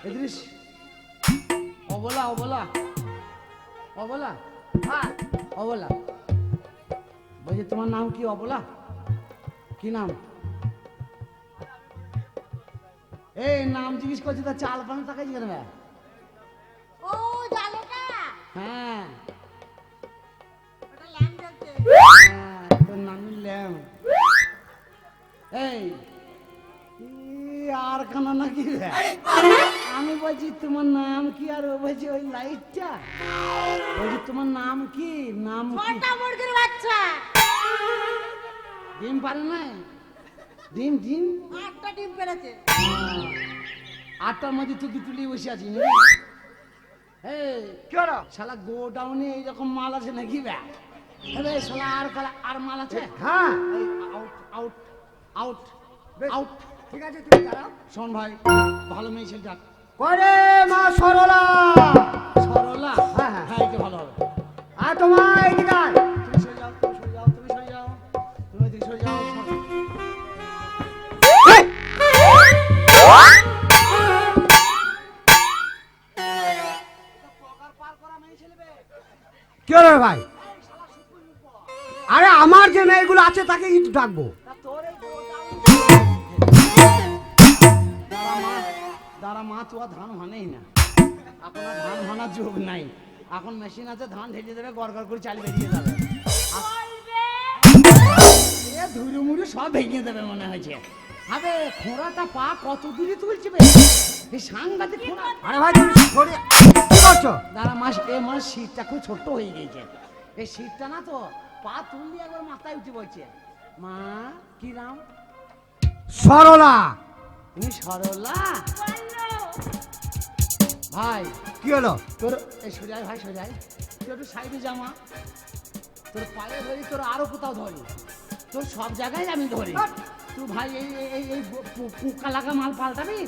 এদিস অবলা অবলা অবলা? হ্যাঁ। অবলা। বলছি তোমার নাম কি অবলা? কি নাম? এই নাম জিজ্ঞেস করছি তা চাল পানি টাকা জিজ্ঞেস করবে? ও জালেটা? হ্যাঁ। হ্যাঁ, তোর নাম ল্যাম এই আর কানা নাকি আমি বলছি তোমার নাম কি? আর ও বলছি ওই লাইটটা। বলছি তোমার নাম কি? নাম মুরগির বাচ্চা। ডিম পারে না ডিম ডিম? আটটা ডিম পেরেছে। হ্যাঁ। আটটার মধ্যে তুই তুলি বসে হলো? শালা গোডাউনে এইরকম মাল আছে নাকি ব্যা আরে শালা আর কালা আর মাল আছে? হ্যাঁ। আউট আউট আউট আউট ঠিক আছে তুমি দাঁড়াও। শোন ভাই ভালো মেয়ে ছেলে ডাক করে মা সরলা। সরলা? হ্যাঁ, হ্যাঁ। হ্যাঁ এটা ভালো হবে। আর তোমার এইদিকে আয়। তুমি সরে যাও তুমি সরে যাও তুমি সরে যাও। তুমি এদিকে সরে যাও কি ভাই? আরে আমার যে মেয়েগুলো আছে তাকে কিন্তু ডাকবো। দাঁড়া মা তো আর ধান ভানেই না। এখন আর ধান ভানার যুগ নাই। এখন মেশিন আছে ধান ঢেলে দেবে গড় গড় করে চাল বেরিয়ে যাবে। এ ধুরু মুড়ু সব ভেঙে দেবে মনে হয়েছে। আবে খোঁড়াটা পা কত দূরে তুলছে বে? এই সাংঘাতিক খোঁড়া। আরে ভাই তুমি সরে কি করছ? দাঁড়া মাস এ মাস শীতটা খুব ছোট্ট হয়ে গেছে এই শীতটা না তো পা তুললি একবার মাথায় উঠে বলছে। মা কি নাম? সরলা। তুমি সরলা। ভাই কি হলো? তোর এই সোজাই ভাই সোজাই। তুই একটু সাইডে জামা তোর পায়ে ধরি তোর আরও কোথাও ধরি। তোর সব জায়গায় আমি ধরি। তুই ভাই এই এই- এই পুকা লাগা মাল পাল্টাবি?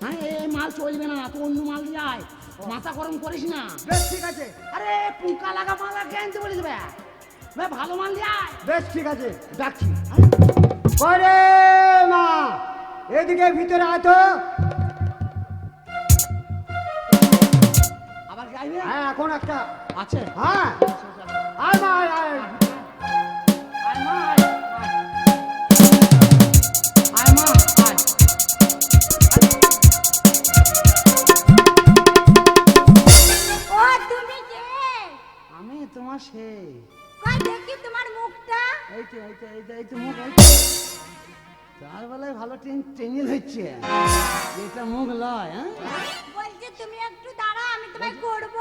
হ্যাঁ এই মাল চলবে না তুই অন্য মাল দিয়ে আয়। মাথা গরম করিস না। বেশ ঠিক আছে। আরে পুকা লাগা মাল আর কে আনতে বলিস ভাই ভাই ভালো মাল দিয়ে আয়। বেশ ঠিক আছে। ডাকছি মা এদিকে ভিতরে আয় আবার কি আইবে হ্যাঁ এখন একটা। আছে। হ্যাঁ। আয় মা আয় আয়। আয় মা আয় আয়। আয় মা আয়। ও তুমি কে? আমি তোমার সেই। কই দেখি তোমার মুখটা। এই তো এই তো এই তো এই তো মুখ এই তো। তার বেলায় ভালো ট্রেন ট্রেনিং হচ্ছে এটা মুখ লয় হ্যাঁ? বলছে তুমি একটু দাঁড়াও আমি তোমায় করব।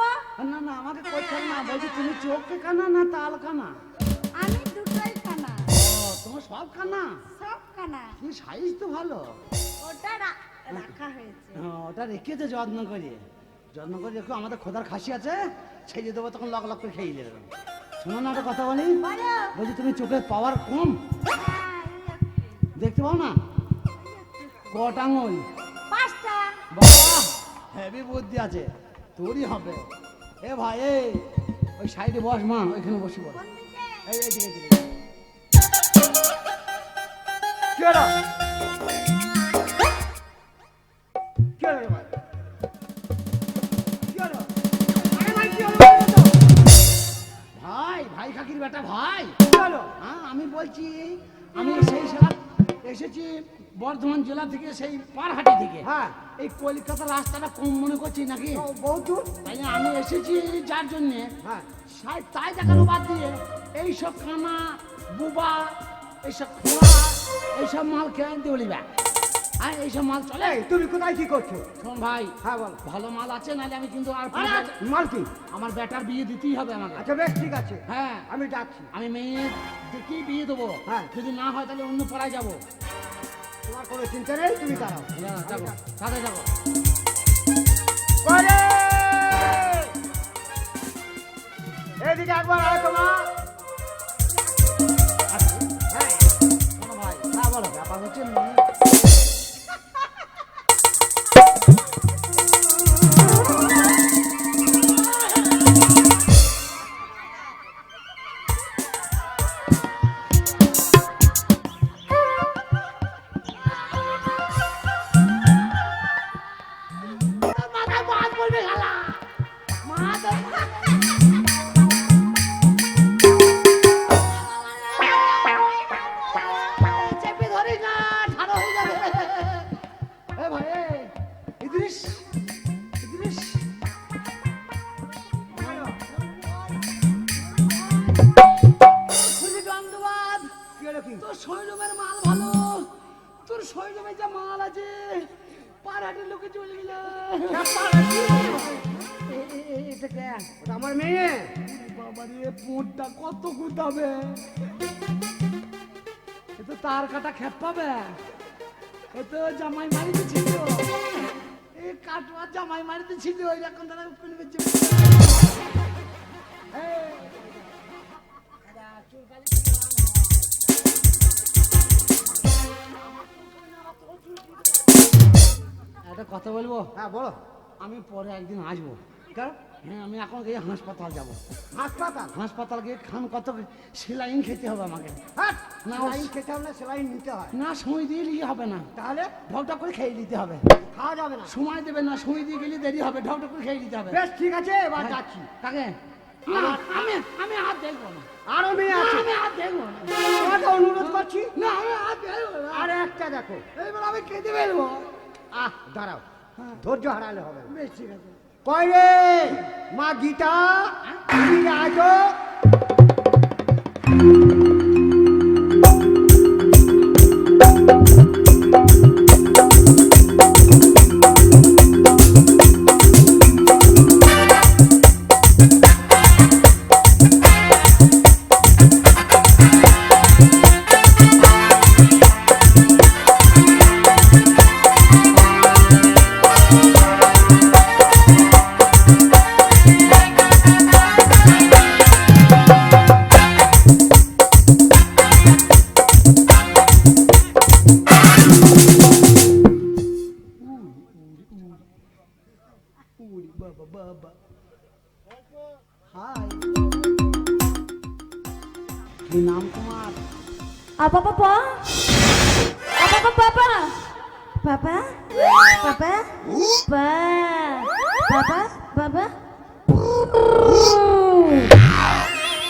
না না আমাকে করতে না। বলছি তুমি চোখে কানা না তাল কানা আমি দুটোই কানা। ও তোমার সব কানা? সব কানা। তুমি সাইজ তো ভালো। ওটা রাখা হয়েছে। হ্যাঁ, ওটা রেখেছে যত্ন করে। যত্ন করে রেখো আমাদের খোদার খাসি আছে। ছেড়ে দেবো তখন লক লক করে খেয়ে দেবে শোনো না একটা কথা বলি। বলো। বলছি তুমি চোখের পাওয়ার কম। হ্যাঁ, দেখতে পাও না? পাঁচটা। বাবা হেভি বুদ্ধি আছে। তোরই হবে। এ ভাই এই ওই সাইডে বস মা ওইখানে বসি এই এই দিকে, দিকে ভাই? ভাই কাকির বেটা ভাই। হ্যাঁ আমি বলছি আমি সেই এসেছি বর্ধমান জেলা থেকে সেই পারহাটি থেকে। হ্যাঁ। এই কলকাতার রাস্তাটা কম মনে করছি নাকি? বহুত তাই আমি এসেছি যার জন্যে। হ্যাঁ। তাই দেখানো বাদ দিয়ে এইসব খানা বুবা এইসব খোয়া এইসব মাল খেয়ে আনতে বলিবা। আর এইসব মাল চলে এই তুমি কোথায় কি করছ? শোন ভাই হ্যাঁ বল। ভালো মাল আছে নাহলে আমি কিন্তু আর পারব না। মাল কি? আমার বেটার বিয়ে দিতেই হবে আমাকে। আচ্ছা বেশ ঠিক আছে। হ্যাঁ। আমি ডাকছি। আমি মেয়ে দেখেই বিয়ে দেবো। হ্যাঁ। যদি না হয় তাহলে অন্য পাড়ায় যাব। তোমার কোনো চিন্তা নেই তুমি দাঁড়াও। হ্যাঁ, যাব। সাথে যাব। করে! এদিকে একবার আয় তোমা হ্যাঁ। শোনো ভাই হ্যাঁ বলো। ব্যাপার হচ্ছে এ তো তার কাটা খেপ পাবে। এ তো জামাই মারিতে ছিল। এই কাটোয়া জামাই মারিতে ছিল ওই রকম তারা উকুন একটা কথা বলব? হ্যাঁ বলো। আমি পরে একদিন আসব। কেন? হ্যাঁ আমি এখন গিয়ে হাসপাতাল যাব। হাসপাতাল? হাসপাতাল গিয়ে খান কত সেলাইন খেতে হবে আমাকে। না, সেলাইন খেতে হবে না সেলাইন নিতে হয়। না সময় দিয়ে নিয়ে হবে না। তাহলে? ঢকটা করে খেয়ে নিতে হবে। খাওয়া যাবে না। সময় দেবে না সময় দিয়ে গেলে দেরি হবে ঢকটা করে খেয়ে নিতে হবে। বেশ ঠিক আছে এবার হ্যাঁ। যাচ্ছি। কাকে? না আমি আমি আর দেখব না। আরও মেয়ে আছে। আমি আর দেখব না। তোমাকে অনুরোধ করছি। না আমি আর দেখব না। আরে একটা দেখো। এইবার আমি খেতে ফেলব। আহ দাঁড়াও। হ্যাঁ। ধৈর্য হারালে হবে বেশ ঠিক আছে। কয় রে মা গীতা তুমি রাজো উড়ি বাবা বাবা হাই কি নাম তোমার Apa papa? Apa papa? Papa? Papa? Papa? Pa? Papa? Papa?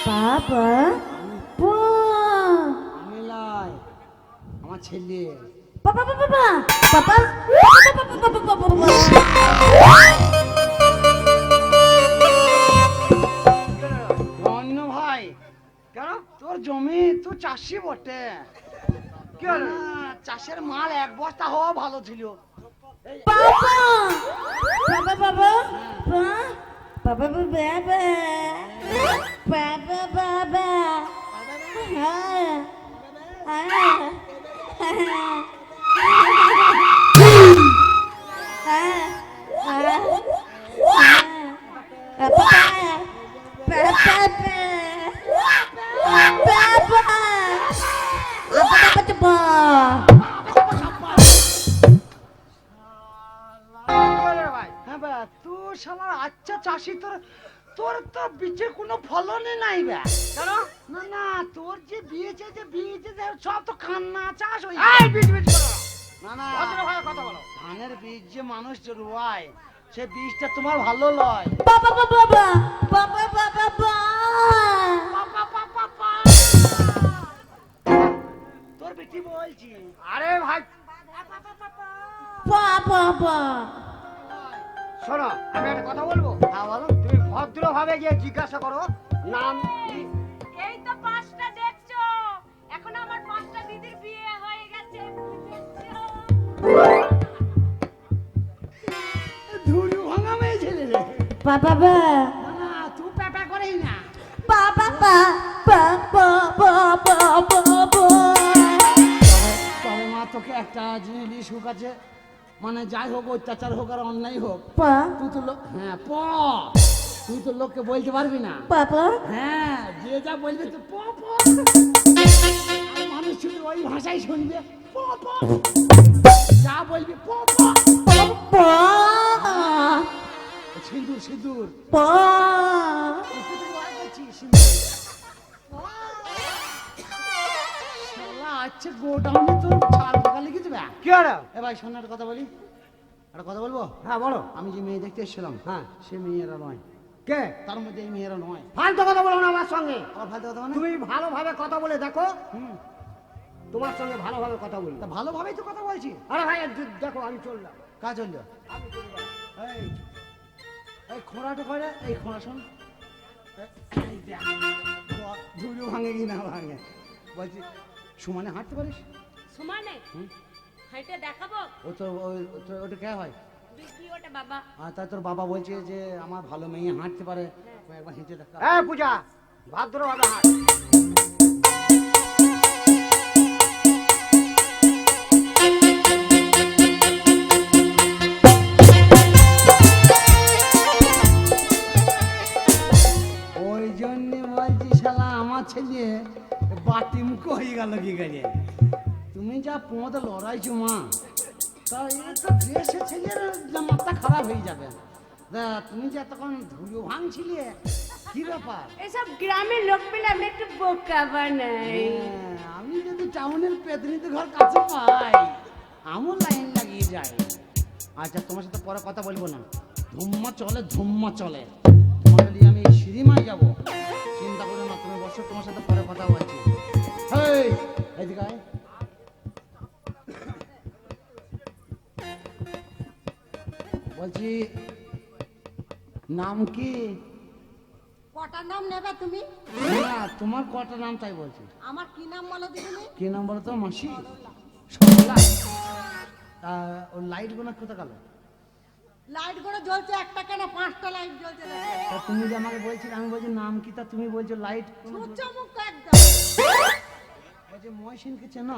Papa? Pa? আমি লাই আমার ছেলে Papa? Papa? Papa? Papa? Papa? Papa? Papa? Papa? জমি তো চাষি বটে। চাষের মাল এক বস্তা হওয়া ভালো ছিল। হ্যাঁ। আচ্ছা চাষি তোর তোর তো বীজের কোনো ফলনই নাই বা কেন না না তোর যে বিয়েছে যে বিয়েছে যে সব তো কান্না চাষ হয়ে এই বিচ বিচ করো না না ভদ্রভাবে কথা বলো ধানের বীজ যে মানুষ যে রোয়ায় সে বীজটা তোমার ভালো লয় papa, papa, papa, papa, papa. পাপা পাপা পা তোর বেটি বলছি আরে ভাই Papa, papa. শোনো আমি একটা কথা বলব? হ্যাঁ বলো। তুমি ভদ্রভাবে গিয়ে জিজ্ঞাসা করো নাম কি? এই তো পাঁচটা দেখছ। এখন আমার পাঁচটা দিদির বিয়ে হয়ে গেছে। ধুলু ভাঙা মেয়ে ছেলে রে। বাবা বা না না তুই প্যাপা করেই না। বাবা বা বাবা বাবা বাবা তবে মা তোকে একটা জিনিস আছে মানে যাই হোক অত্যাচার হোক আর অন্যায় হোক পা। তুই তো লোক হ্যাঁ প। তুই তো লোককে বলতে পারবি না। বাবা হ্যাঁ যে যা বলবে তো প প। মানুষ শুধু ওই ভাষাই শুনবে। প প। যা বলবি প প। পা। সিঁদুর সিঁদুর। পা। আচ্ছা গোডাউনে তোর ছাল পোকা লেগেছে ব্যা কি হলো? এ ভাই শোনার কথা বলি। একটা কথা বলব? হ্যাঁ বলো। আমি যে মেয়ে দেখতে এসেছিলাম হ্যাঁ। সে মেয়েরা নয়। কে? তার মধ্যে এই মেয়েরা নয়। ফালতু কথা বলো না আমার সঙ্গে। আবার ফালতু কথা মানে? তুমি ভালোভাবে কথা বলে দেখো। হুম। তোমার সঙ্গে ভালোভাবে কথা বলি। তা ভালোভাবেই তো কথা বলছি। আরে ভাই দেখো আমি চললাম। কাজ হলো এই এই খোঁড়াটা করে এই খোঁড়া শোন। ধুলো ভাঙে কি না ভাঙে। বলছি সমানে হাঁটতে পারিস? সমানে? হাইটে দেখাবো? ও তো ওই তো- ওটা কে হয়? ওটা বাবা। আর তাই তোর বাবা বলছে যে আমার ভালো মেয়ে হাঁটতে পারে। তুই একবার হেঁটে দেখা। হ্যাঁ পূজা ভাদ্রভাবে হাট। ওই জন্য বলছি শালা আমার ছেলে বাটি হয়ে গেল কি তুমি যা লড়াইছো মা তা এ তো ছেলের মাথা খারাপ হয়ে যাবে। তুমি যে তখন ধুলো ভাঙছিলে কি ব্যাপার? এসব গ্রামের লোক পেলে আমি একটু বোকা বানাই। হ্যাঁ, আমি যদি টাউনের পেতনিতে ঘর কাছে পাই আমও লাইন লাগিয়ে যাই। আচ্ছা তোমার সাথে পরে কথা বলব না। ধুম্মা চলে ধুম্মা চলে। আমি বলছি নাম কি? কটার নাম নেবে তুমি? না তোমার কটা নাম তাই বলছি। আমার কি নাম বলো দিদি কি নাম বলো তো মাসি? সরলা। তা ওর লাইটগুলো কোথা গেল? লাইট করে জ্বলছে একটা কেন? পাঁচটা লাইট জ্বলছে। তা তুমি যে আমাকে বলছিলে আমি বলছি নাম কি? তা তুমি বলছো লাইট সূর্যমুখ একদম। বলছি মহসিনকে চেনো?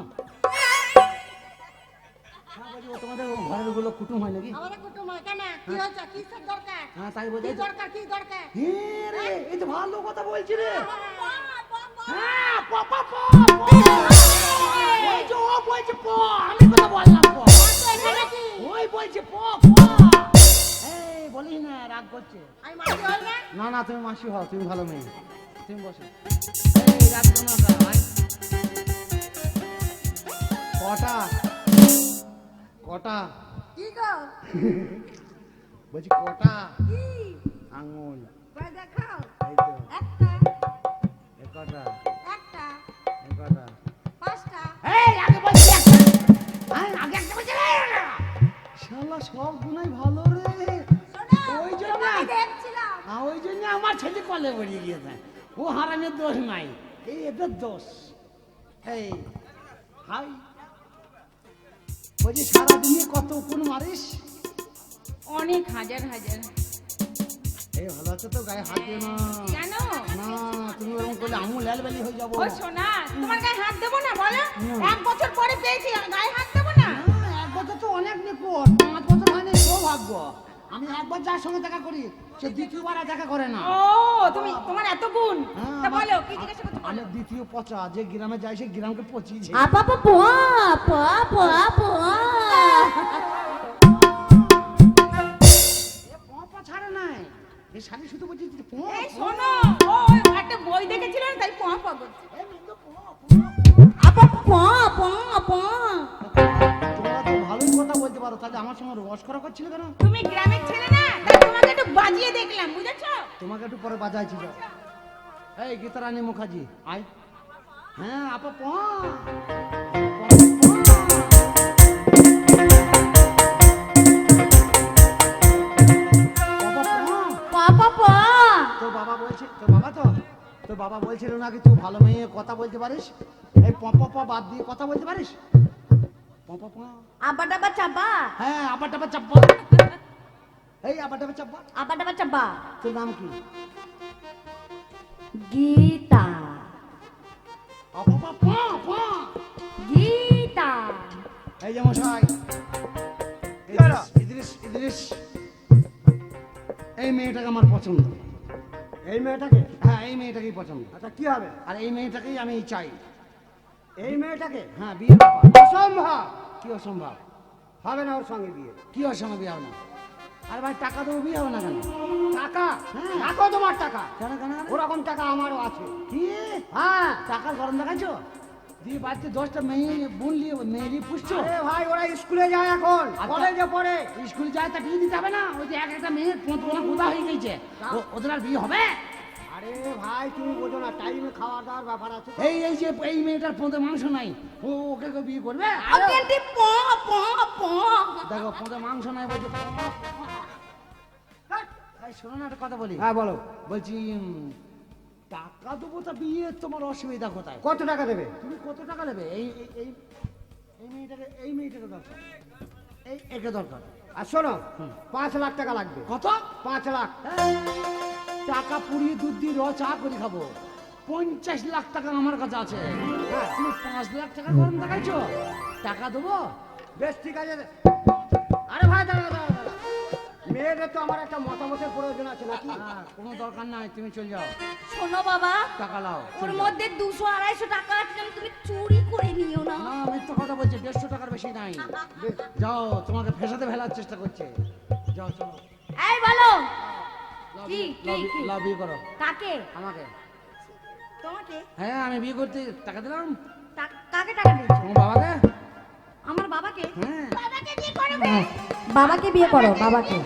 তোমাদের ঘরেরগুলো কুটুম হয় নাকি? আমাদের কুটুম হয় কেন? কি দরকার? হ্যাঁ তাই কি বলছি দরকার কি দরকার? হ্যাঁ রে এই তো ভালো কথা বলছি রে। বাহ, বাহ, বাহ। হ্যাঁ। প প প প। ও বলছে প আমি কথা বললাম প। ওই বলছে প প। এই বলিস না রাগ করছে। আমি হই না? না না তুমি মাসি হও তুমি ভালো মেয়ে। তুমি বসো। এই না ভাই। কটা? কটা? কি গো? বলছি কটা? কি? আঙুল। কই দেখাও? এই তো। একটা। এ কটা? একটা। পাঁচটা। এই আগে বলছি একটা আয়, আগে একটা বলছি শালা সব গুণাই ভালো রে। ওই জন্য ওই জন্য আমার ছেলে কলে বেরিয়ে গিয়েছে। ও হারামের দোষ নাই। এই এদের দোষ। এই হাই। বলছি সারাদিনে কত কোন মারিস? অনেক হাজার হাজার। এই ভালো আছে তো গায়ে হাত দিও না। কেন? না তুমি ওরকম করলে আমু লাল হয়ে যাব। ও সোনা তোমার গায়ে হাত দেবো না বলো? এক বছর পরে পেয়েছি গায়ে হাত দেবো না? এক বছর তো অনেক নিকট পাঁচ বছর হয়নি সৌভাগ্য। আমি একবার যার সঙ্গে দেখা করি সে দ্বিতীয়বার আর দেখা করে না। ও তুমি তোমার এত গুণ। হ্যাঁ, তা বলো কি জিজ্ঞাসা করতে আমি দ্বিতীয় পচা যে গ্রামে যাই সে গ্রামকে পচিয়েছে আপা পা পোয়া পা পা। পোয়া এ পপা ছাড়ে নাই। এই শাড়ি শুধু বলছি এই শোনো ও ওই একটা বই দেখেছিল তাই পোয়া পাবো এই পঁ, পঁ। আপা পা পা পা। তাহলে আমার সঙ্গে রস করা করছিল কেন? তুমি গ্রামের ছেলে না? তাই তোমাকে একটু বাজিয়ে দেখলাম বুঝেছ? তোমাকে একটু পরে বাজাইছি যাও। এই গীতারানী মুখার্জি আয়। হ্যাঁ আপা তোর বাবা বলছে তোর বাবা তো তোর বাবা বলছিল নাকি তুই ভালো মেয়ে কথা বলতে পারিস? এই প প প বাদ দিয়ে কথা বলতে পারিস? আবা ডাবা চাবা হ্যাঁ এই আবার টাবা চাপ্পা আবা ডাবা চাবা তোর নাম কি গীতা প প গীতা এই যে মশাই হলো? ইদ্রিস ইদ্রিস এই মেয়েটাকে আমার পছন্দ এই মেয়েটাকে হ্যাঁ এই মেয়েটাকেই পছন্দ আচ্ছা কি হবে আর এই মেয়েটাকেই আমি চাই এই মেয়েটাকে? হ্যাঁ বিয়ে অসম্ভব! কি অসম্ভব? হবে না ওর সঙ্গে বিয়ে। কি অসম্ভব বিয়ে হবে না? আর ভাই টাকা দেবো বিয়ে হবে না কেন? টাকা? হ্যাঁ। রাখো তোমার টাকা। কেন কেন? ওরকম টাকা আমারও আছে। কি? হ্যাঁ। টাকার গরম দেখাচ্ছ? দিয়ে বাড়িতে দশটা মেয়ে বুনলি মেয়েরই পুষছো? আরে ভাই ওরা স্কুলে যায় এখন। আচ্ছা। কলেজে পড়ে। স্কুলে যায় তা বিয়ে দিতে হবে না? ওই যে এক একটা মেয়ের কোথা হয়ে গেছে। ওদের আর বিয়ে হবে? আরে ভাই তুমি বোঝো না টাইমে খাওয়া দাওয়ার ব্যাপার আছে। এই এই যে এই মেয়েটার পোঁতে মাংস নাই। ও ওকে কেউ বিয়ে করবে? আঙ্কেলটি প প প। দেখো পোঁতে মাংস নাই বলছে। এই শোনো না একটা কথা বলি। হ্যাঁ বলো। বলছি টাকা দেবো তা বিয়ে তোমার অসুবিধা কোথায়? কত টাকা দেবে? তুমি কত টাকা নেবে এই এই- এই এই মেয়েটাকে এই মেয়েটাকে দরকার। এই একে দরকার। আর শোনো পাঁচ লাখ টাকা লাগবে। কত? পাঁচ লাখ। টাকা পুড়িয়ে দুধ দিয়ে র চা করে খাব। পঞ্চাশ লাখ টাকা আমার কাছে আছে। হ্যাঁ। তুমি পাঁচ লাখ টাকা গরম দেখাইছো? টাকা দেবো? বেশ ঠিক আছে। আরে ভাই দাঁড়া দাঁড়া দাঁড়া। মেয়েদের তো আমার একটা মতামতের প্রয়োজন আছে নাকি? হ্যাঁ কোনো দরকার নাই তুমি চলে যাও। শোনো বাবা টাকা লাও ওর মধ্যে দুশো আড়াইশো টাকা আছে যেন তুমি চুরি করে নিও না। না মিথ্যা কথা বলছে দেড়শো টাকার বেশি নাই। যাও তোমাকে ফেসাতে ফেলার চেষ্টা করছে। যাও চলো। এই বলো কি, কি, বিয়ে- বিয়ে করো। কাকে? আমাকে। তোমাকে? হ্যাঁ আমি বিয়ে করতে টাকা দিলাম। কাকে টাকা দিয়েছ? তোমার বাবাকে। আমার বাবাকে? হ্যাঁ। বাবাকে বিয়ে বাবাকে বিয়ে করো বাবাকে।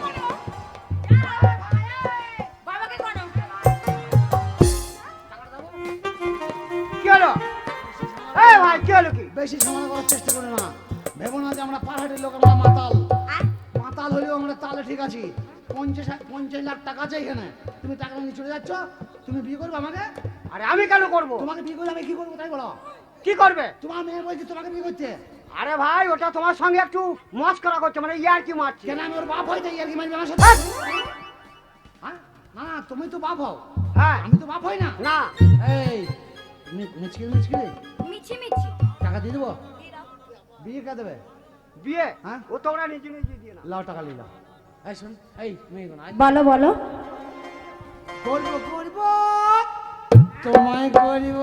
বাবাকে করো। কি হলো? এই ভাই কি হলো কি? বেশি সময় করার চেষ্টা করো না। ভেবো না যে আমরা পাহাড়ের লোক আমরা মাতাল। মাতাল হলেও আমরা তালে ঠিক আছি। পঞ্চাশ পঞ্চাশ লাখ টাকা আছে এখানে তুমি টাকা নিয়ে চলে যাচ্ছ তুমি বিয়ে করবে আমাকে? আরে আমি কেন করব? তোমাকে বিয়ে করলে আমি কি করব তাই বলো। কি করবে? তোমার মেয়ে বলছে তোমাকে বিয়ে করতে। আরে ভাই ওটা তোমার সঙ্গে একটু মস্করা করছে মানে ইয়ার কি মারছে। কেন আমি ওর বাপ হইতে আর কি মারবে আমার সাথে? হ্যাঁ? না না তুমি তো বাপ হও। হ্যাঁ। আমি তো বাপ হই না। না। এই মি- মিচকি মিচকি মিছি মিছি। টাকা দিয়ে দেবো? বিয়ে কে দেবে? বিয়ে? হ্যাঁ? ও তোমরা নিজে নিজে দিয়ে না। লাও টাকা নিয়ে বলো বলো। করব করব তোমায় করিব।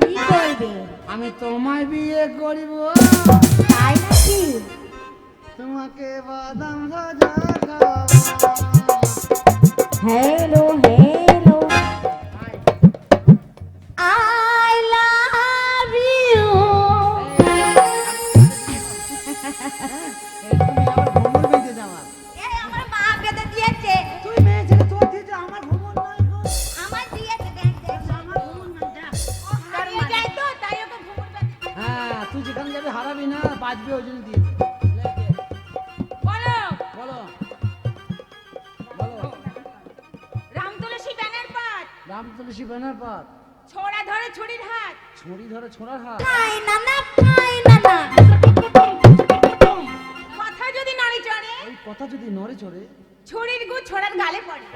কি করবে? আমি তোমায় বিয়ে করিব। তাই নাকি? তোমাকে বাদাম ভাজা খাওয়াবো। Hello hello. বাঁচবি ওই জন্য দিয়েছে। লে, দে। বলো। বলো। বলো। রাম তুলসী ব্যানের পাত। রাম তুলসী ব্যানার পাত। ছোড়া ধরে ছুরির হাত। ছড়ি ধরে ছোড়ার হাত। না না না না কথা যদি নাড়ি চড়ে ওই কথা যদি নড়ে চড়ে ছুরির গু ছোড়ার গালে পড়ে।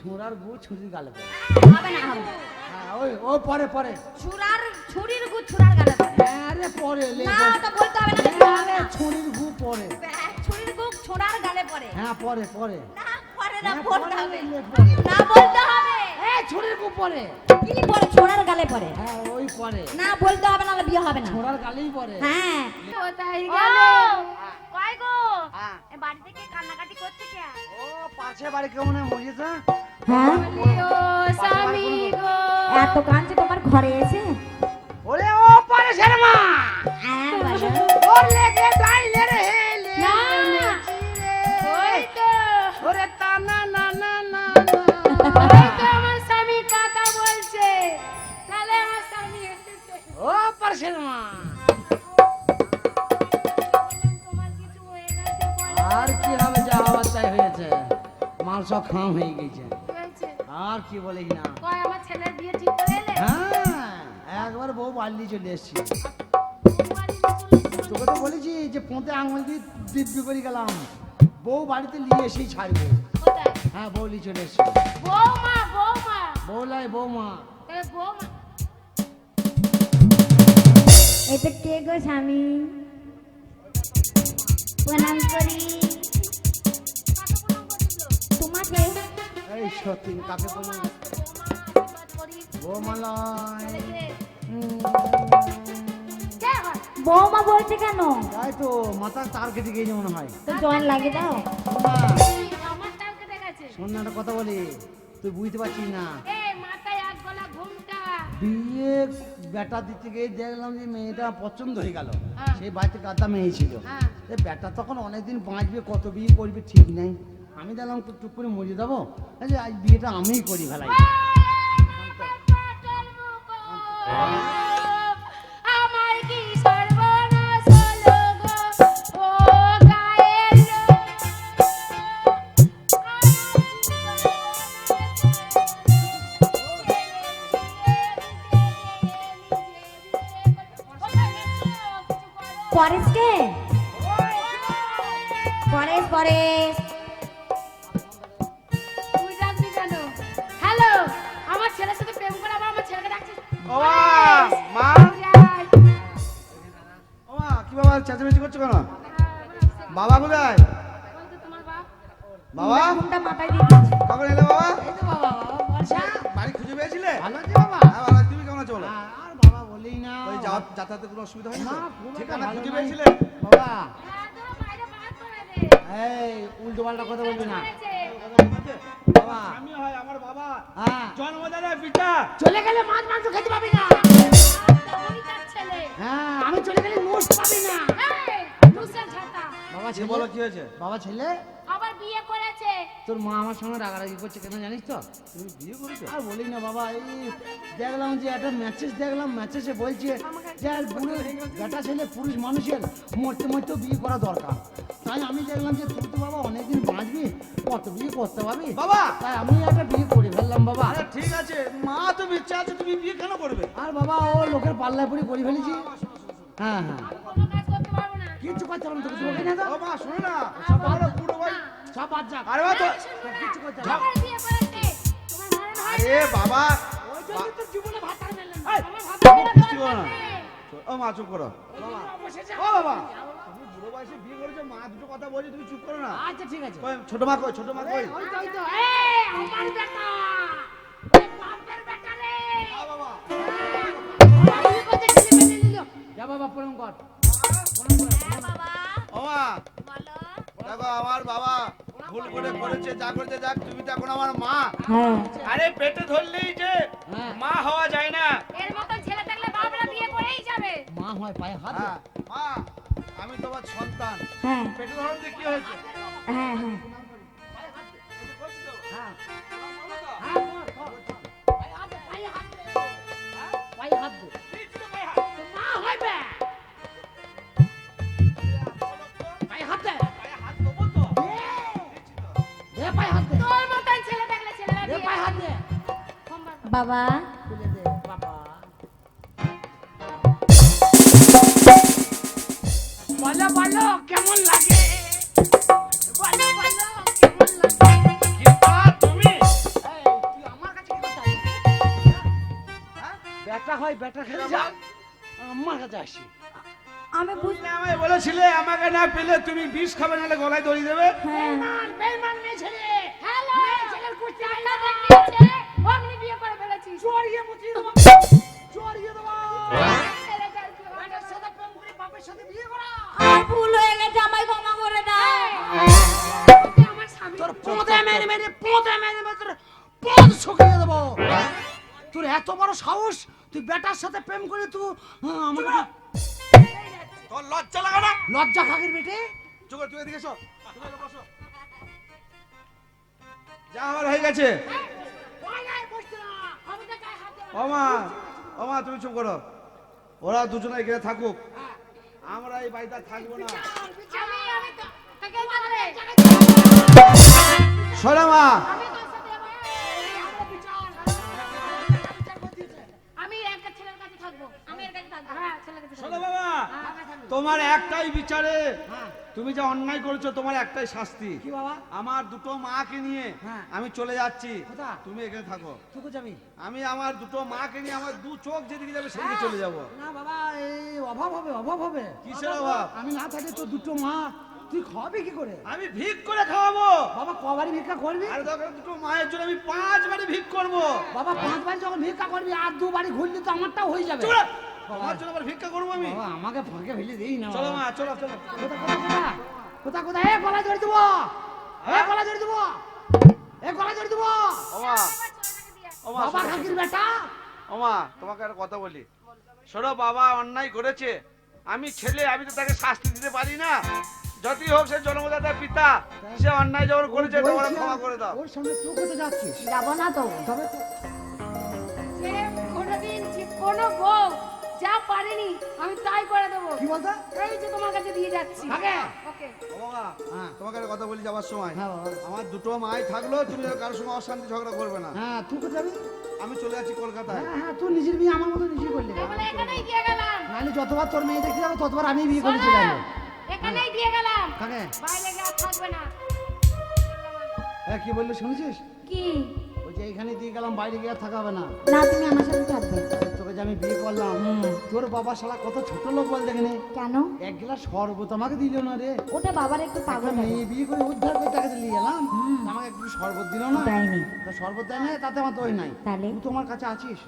ছোড়ার গু ছুরির গালে পড়ে। হবে না হবে হ্যাঁ ওই ও পরে পরে। ছুরার ছুরির গু ছুরার গালে পড়ে হ্যাঁ পরে না বল। বলতে হবে না। হ্যাঁ ছুরির গু পরে ছুরির গু ছোড়ার গালে পড়ে। হ্যাঁ পরে পরে না পরে না হ্যাঁ, বলতে হবে। না বলতে হবে। এ ছুরির গু পরে কি পরে ছোড়ার গালে পড়ে। হ্যাঁ ওই পরে না বলতে হবে না বিয়ে হবে না। ছোড়ার গালেই পরে হ্যাঁ। কোথায় গেলে? কয় গো? হ্যাঁ। এ বাড়ি থেকে কান্নাকাটি করছে কে? ও পাশে বাড়ি কেমন মরিয়েছে হ্যাঁ। ও স্বামী গো। এত কাঁদছে তোমার ঘরে এসে? পরে শর্মা। বলো। ওর লেগে দাইলে রে লে না। ওই তো। ওরে তা না না না না ওই তো আমার স্বামী কথা বলছে। তাহলে আমার স্বামী এসেছে। ও পরে শর্মা। তোমার কিছু গেছে বলো আর কি হবে যা হওয়ার তাই হয়েছে। মাল সব খাম হয়ে গেছে। আর কি বলি না। আমার ছেলের বিয়ে ঠিক করে হ্যাঁ? একবার বউ বাড়লি চলে এসছি। তোকে তো বলেছি যে পোঁতে আঙুল দিয়ে দিব্যি করে গেলাম বউ বাড়িতে নিয়ে এসেই ছাড়বো হ্যাঁ বউ নিয়ে চলে এসছি বৌমা বৌমা বউ বৌমা বৌমা এটা কে গো স্বামী প্রণাম করি প্রণাম তোমাকে এই সত্যি কাকে বলব বৌমা আশীর্বাদ করি বৌমা বলছে কেন? তাই তো মাথার তার কেটে গিয়েছে মনে হয়। তো জয়েন দাও। শোন না একটা কথা বলি তুই বুঝতে পারছিস না। বিয়ে বেটা দিতে গিয়ে দেখলাম যে মেয়েটা পছন্দ হয়ে গেল। হ্যাঁ। সেই বাড়িতে কাদা মেয়ে ছিল। হ্যাঁ। বেটা তখন অনেকদিন বাঁচবে কত বিয়ে করবে ঠিক নেই। আমি দেখলাম তো টুক করে মরিয়ে দেবো? আজ বিয়েটা আমিই করি ভালাই। আমার কথা বলবি না। বাবা। আমি হয়। আমার বাবা হ্যাঁ জন্মদানে পিতা চলে গেলে মাছ, মাংস খেতে পাবি না। হ্যাঁ আমি চলে গেলে নোট বাবা ছেলে? বলো কি হয়েছে? বাবা ছেলে? আবার বিয়ে করেছে। তোর মা আমার সঙ্গে রাগারাগি করছে কেন জানিস তো? তুমি বিয়ে করেছ? আর বলি না বাবা এই দেখলাম যে একটা ম্যাচেস দেখলাম ম্যাচেসে বলছে যে আর বুড়ো বেটা ছেলে পুরুষ মানুষের মরতে মরতেও বিয়ে করা দরকার। তাই আমি দেখলাম যে তুই তো বাবা অনেকদিন বাঁচবি কত বিয়ে করতে পারবি? বাবা! তাই আমি একটা বিয়ে করে ফেললাম বাবা। আরে ঠিক আছে মা তো বেঁচে আছে তুমি বিয়ে কেন করবে? আর বাবা ও লোকের পাল্লায় পড়ে করে ফেলেছি। হ্যাঁ হ্যাঁ। কোনো কাজ করতে পারব না। কিচ্ছু না তোকে বলি না ও মা শোনো না সব বড় বুড়ো ভাই সব বাদ যাক আরে তো কিচ্ছু করতে হবে না। আবার বিয়ে করেছে তোমার মরণ হয় আরে বাবা ওই জন্য তোর জীবনে ভাত আর মেললেন না। এই, আমার কিচ্ছু করো না ও মা চুপ করো। ও বাবা তুমি বুড়ো বয়সে বিয়ে করেছ মা দুটো কথা বলছি তুমি চুপ করো না আচ্ছা ঠিক আছে ছোট মা কই ছোট মা কই ওই তো ওই তো এই, আমার বেটা ওই বাপের বেটা রে বাবা মেনে যা বাবা প্রণাম কর ও দেখো আমার বাবা ভুল করে করেছে যা করেছে যাক তুমি তো আমার মা। হ্যাঁ। আরে পেটে ধরলেই যে হ্যাঁ। মা হওয়া যায় না। এর মতন ছেলে থাকলে বাপরা বিয়ে করেই যাবে। মা হয় পায়ে হাত হ্যাঁ, মা আমি তোমার সন্তান। হ্যাঁ। পেটে ধরন কি হয়েছে? হ্যাঁ হ্যাঁ হ্যাঁ। বাবা। খুলে দে, বাবা। বলো বলো কেমন লাগে? বলো বলো কেমন লাগে? তুমি? আমার কাছে কি করতে আসিস? হ্যাঁ? বেটা হয় বেটা খেলে যা। আমার কাছে আসি। আমি আমায় বলেছিলে আমাকে না পেলে তুমি বিষ খাবে নাহলে গলায় দড়ি দেবে। হ্যাঁ। বেইমান আমার ভুল হয়ে গেছে আমায় ক্ষমা করে দাও। আমার স্বামী তোর পোঁদে মেরে মেরে পোঁদে মেরে মেরে তোর পোঁদ শুকিয়ে দেবো। তোর এত বড় সাহস তুই বেটার সাথে প্রেম করে তুই হ্যাঁ, তোর লজ্জা লাগা না? লজ্জা খাগির বেটে? কর, এদিকে এসো। যা আমার হয়ে গেছে। আমি তো গায়ে হাত দেবো ও মা ও মা তুমি চুপ করো। ওরা দুজনে এখানে থাকুক। আমরা এই বাড়িতে থাকব না। আমি আমি তো তাকে মারে শোনো মা শোনো বাবা তোমার একটাই বিচারে তুমি যা অন্যায় করেছ তোমার একটাই শাস্তি। কি বাবা? আমার দুটো মাকে নিয়ে হ্যাঁ। আমি চলে যাচ্ছি। তুমি এখানে থাকো। যাবি? আমি আমার দুটো মাকে নিয়ে আমার দু চোখ যেদিকে যাবে সেদিকে চলে যাব। না বাবা এই অভাব হবে অভাব হবে। কিসের অভাব? আমি না থাকি তো দুটো মা তুই খাওয়াবি কি করে? আমি ভিক করে খাওয়াবো। বাবা কবারই ভিক্ষা করবি? আর দরকার দুটো মায়ের জন্য আমি পাঁচ বারে ভিক করব। বাবা পাঁচবার যখন ভিক্ষা করবি আর দুবারই ঘুরলি তো আমারটাও হয়ে যাবে। তোমার জন্য আবার ভিক্ষা করব আমি? বাবা আমাকে ফাঁকে ফেলে দিই না চলো মা চলো চলো। কোথা কোথা কোথা কোথা কোথা এ গলা জড়ি দেবো। এ গলা জড়ি দেবো। এ গলা জড়ি দেবো। ও মা বাবা খাকির বেটা। ওমা তোমাকে একটা কথা বলি। শোনো বাবা অন্যায় করেছে। আমি ছেলে আমি তো তাকে শাস্তি দিতে পারি না। যতই হোক সে জন্মদাতা পিতা। সে অন্যায় যখন করেছে তোমরা ক্ষমা করে দাও। ওর সঙ্গে তুই কোথায় যাচ্ছিস। যাব না তো। তবে তো সে কোনোদিন কোনো বউ পারেনি আমি তাই করে দেবো। কি বলতো? এই যে তোমার কাছে দিয়ে যাচ্ছি? ওকে। ওমা হ্যাঁ। তোমাকে একটা কথা বলি যাবার সময়। হ্যাঁ আমার দুটো মাই থাকল তুমি যেন কারোর সঙ্গে অশান্তি ঝগড়া করবে না। হ্যাঁ তুই কোথায় যাবি? আমি চলে যাচ্ছি কলকাতায়। হ্যাঁ হ্যাঁ তুই নিজের বিয়ে আমার মতো নিজে করলি তাহলে এখানেই দিয়ে গেলাম। নাহলে যতবার তোর মেয়ে দেখতে যাব ততবার আমি বিয়ে করে চলে যাব এখানেই দিয়ে গেলাম। কাকে? বাইরে গিয়ে থাকবে না। হ্যাঁ কি বললি শুনেছিস? কি? এখানে দিয়ে গেলাম বাইরে গিয়ে থাকা হবে না। না তুমি আমার সাথে থাকবে। তোকে যে আমি বিয়ে করলাম তোর বাবা শালা কত ছোট লোক বল দেখেনি কেন? এক গ্লাস শরবত আমাকে দিল না রে। ওটা বাবার একটু পাগল মেয়ে বিয়ে করে উদ্ধার করে নিয়ে এলাম। আমাকে একটু শরবত দিল না। দেয়নি। শরবত দেয় না তাতে আমার দই নাই। তাহলে? তোমার কাছে আছিস?